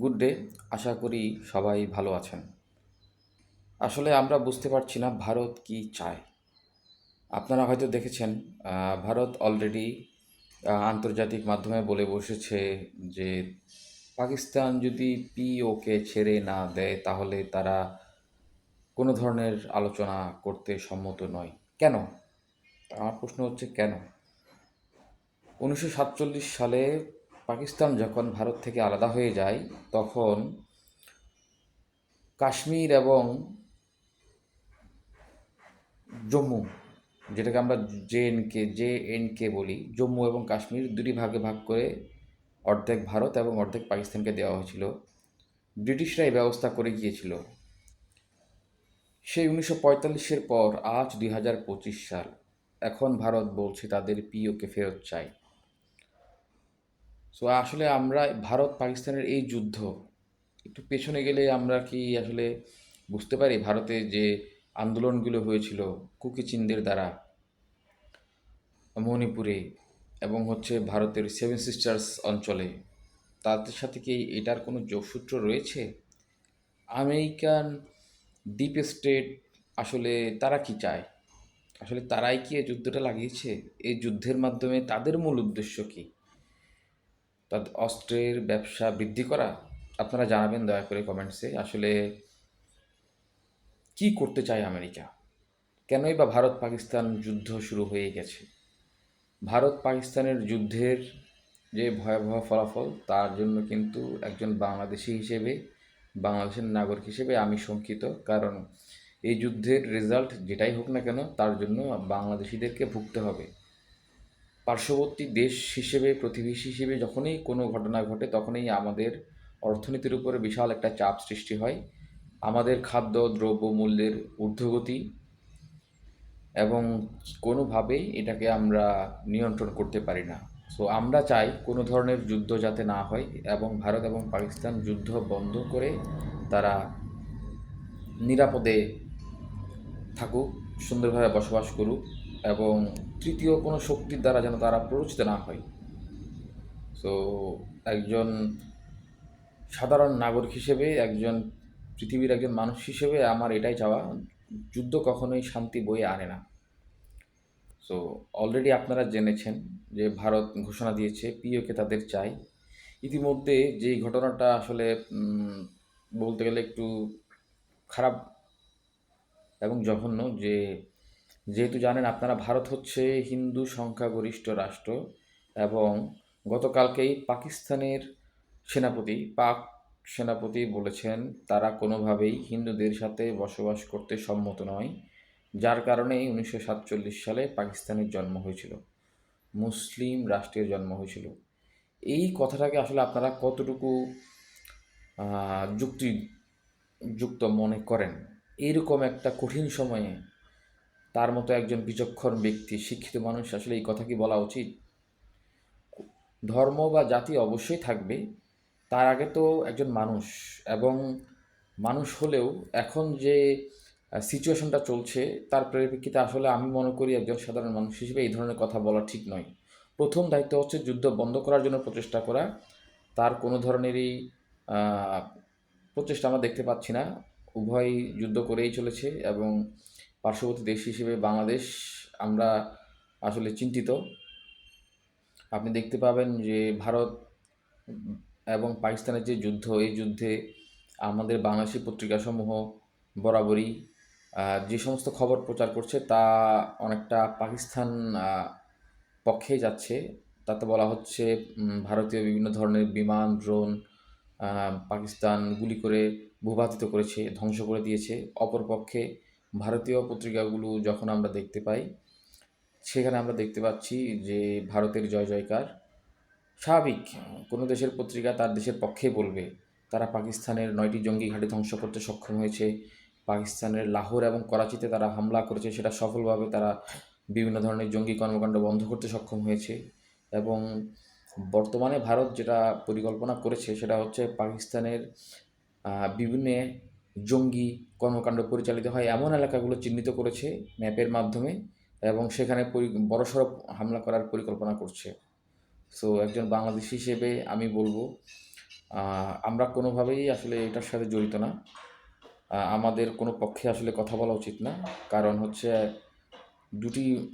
Good day আশা করি সবাই ভালো আছেন। আসলে আমরা বুঝতে পারছি না ভারত কি চায়। আপনারা হয়তো দেখেছেন ভারত অলরেডি আন্তর্জাতিক মাধ্যমে বলে বসেছে যে পাকিস্তান যদি পিওকে ছেড়ে না দেয়, তাহলে তারা কোনো ধরনের আলোচনা করতে সম্মত নয়। কেন? আমার প্রশ্ন হচ্ছে কেন? উনিশশো সাতচল্লিশ সালে পাকিস্তান যখন ভারত থেকে আলাদা হয়ে যায়, তখন কাশ্মীর এবং জম্মু, যেটাকে আমরা J N K, J N K বলি, জম্মু এবং কাশ্মীর দুটি ভাগে ভাগ করে অর্ধেক ভারত এবং অর্ধেক পাকিস্তানকে দেওয়া হয়েছিল। ব্রিটিশরা এই ব্যবস্থা করে গিয়েছিল। সেই উনিশশো পঁয়তাল্লিশের পর আজ দুই হাজার পঁচিশ সাল, এখন ভারত বলছে তাদের পিওকে ফেরত চাই সো আসলে আমরা ভারত পাকিস্তানের এই যুদ্ধ, একটু পেছনে গেলে আমরা কি আসলে বুঝতে পারি ভারতে যে আন্দোলনগুলো হয়েছিল কুকিচিনদের দ্বারা মণিপুরে এবং হচ্ছে ভারতের সেভেন সিস্টার্স অঞ্চলে? তাদের সাথে কি এটার কোনো যোগসূত্র রয়েছে? আমেরিকান ডিপ স্টেট আসলে তারা কি চায়? আসলে তারাই কি এই যুদ্ধটা লাগিয়েছে? এই যুদ্ধের মাধ্যমে তাদের মূল উদ্দেশ্য কী? তাদের অস্ত্রের ব্যবসা বৃদ্ধি করা? আপনারা জানাবেন দয়া করে কমেন্টসে। আসলে কি করতে চায় আমেরিকা? কেনই বা ভারত পাকিস্তান যুদ্ধ শুরু হয়ে গেছে? ভারত পাকিস্তানের যুদ্ধের যে ভয়াবহ ফলাফল, তার জন্য কিন্তু একজন বাংলাদেশি হিসেবে, বাংলাদেশের নাগরিক হিসেবে আমি শঙ্কিত। কারণ এই যুদ্ধের রেজাল্ট যেটাই হোক না কেন, তার জন্য বাংলাদেশিদেরকে ভুগতে হবে। পার্শ্ববর্তী দেশ হিসেবে, প্রতিবেশী হিসেবে যখনই কোনো ঘটনা ঘটে, তখনই আমাদের অর্থনীতির উপরে বিশাল একটা চাপ সৃষ্টি হয়। আমাদের খাদ্য, দ্রব্য, মূল্যের ঊর্ধ্বগতি এবং কোনোভাবেই এটাকে আমরা নিয়ন্ত্রণ করতে পারি না। সো আমরা চাই কোনো ধরনের যুদ্ধ যাতে না হয় এবং ভারত এবং পাকিস্তান যুদ্ধ বন্ধ করে তারা নিরাপদে থাকুক, সুন্দরভাবে বসবাস করুক। এবং তৃতীয় কোনো শক্তির দ্বারা যেন তারা প্ররোচিত না হয়। সো একজন সাধারণ নাগরিক হিসেবে, একজন পৃথিবীর একজন মানুষ হিসেবে আমার এটাই চাওয়া, যুদ্ধ কখনোই শান্তি বয়ে আনে না। সো অলরেডি আপনারা জেনেছেন যে ভারত ঘোষণা দিয়েছে, পিওকে তাদের চাই। ইতিমধ্যে যেই ঘটনাটা আসলে বলতে গেলে একটু খারাপ এবং জঘন্য যে যেহেতু জানেন আপনারা ভারত হচ্ছে হিন্দু সংখ্যাগরিষ্ঠ রাষ্ট্র এবং গতকালকেই পাকিস্তানের সেনাপতি, পাক সেনাপতি বলেছেন তারা কোনোভাবেই হিন্দুদের সাথে বসবাস করতে সম্মত নয়, যার কারণেই উনিশশো সাতচল্লিশ সালে পাকিস্তানের জন্ম হয়েছিল, মুসলিম রাষ্ট্রের জন্ম হয়েছিল। এই কথাটাকে আসলে আপনারা কতটুকু যুক্তি, যুক্ত মনে করেন? এইরকম একটা কঠিন সময়ে তার মতো একজন বিচক্ষণ ব্যক্তি, শিক্ষিত মানুষ, আসলে এই কথা কি বলা উচিত? ধর্ম বা জাতি অবশ্যই থাকবে, তার আগে তো একজন মানুষ। এবং মানুষ হলেও এখন যে সিচুয়েশনটা চলছে, তার পরিপ্রেক্ষিতে আসলে আমি মনে করি একজন সাধারণ মানুষ হিসেবে এই ধরনের কথা বলা ঠিক নয়। প্রথম দায়িত্ব হচ্ছে যুদ্ধ বন্ধ করার জন্য প্রচেষ্টা করা। তার কোনো ধরনেরই প্রচেষ্টা আমরা দেখতে পাচ্ছি না। উভয় যুদ্ধ করেই চলেছে এবং পার্শ্ববর্তী দেশ হিসেবে বাংলাদেশ আমরা আসলে চিন্তিত। আপনি দেখতে পাবেন যে ভারত এবং পাকিস্তানের যে যুদ্ধ, এই যুদ্ধে আমাদের বাংলাদেশি পত্রিকাসমূহ বরাবরই যে সমস্ত খবর প্রচার করছে তা অনেকটা পাকিস্তান পক্ষে যাচ্ছে। তাতে বলা হচ্ছে ভারতীয় বিভিন্ন ধরনের বিমান, ড্রোন পাকিস্তান গুলি করে ভূপাতিত করেছে, ধ্বংস করে দিয়েছে। অপরপক্ষে ভারতীয় পত্রিকাগুলো যখন আমরা দেখতে পাই, সেখানে আমরা দেখতে পাচ্ছি যে ভারতের জয় জয়কার স্বাভাবিক। কোনো দেশের পত্রিকা তার দেশের পক্ষে বলবে। তারা পাকিস্তানের নয়টি জঙ্গি ঘাঁটি ধ্বংস করতে সক্ষম হয়েছে। পাকিস্তানের লাহোর এবং করাচিতে তারা হামলা করেছে, সেটা সফলভাবে তারা বিভিন্ন ধরনের জঙ্গি কর্মকাণ্ড বন্ধ করতে সক্ষম হয়েছে। এবং বর্তমানে ভারত যেটা পরিকল্পনা করেছে, সেটা হচ্ছে পাকিস্তানের বিভিন্ন জঙ্গি কর্মকাণ্ড পরিচালিত হয় এমন এলাকাগুলো চিহ্নিত করেছে ম্যাপের মাধ্যমে এবং সেখানে বড়সড় হামলা করার পরিকল্পনা করছে। সো একজন বাংলাদেশি হিসেবে আমি বলব আমরা কোনোভাবেই আসলে এটার সাথে জড়িত না। আমাদের কোনো পক্ষে আসলে কথা বলা উচিত না। কারণ হচ্ছে দুটি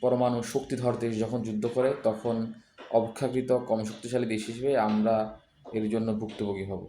পরমাণু শক্তিধর দেশ যখন যুদ্ধ করে, তখন অপেক্ষাকৃত কম শক্তিশালী দেশ হিসেবে আমরা এর জন্য ভুক্তভোগী হব।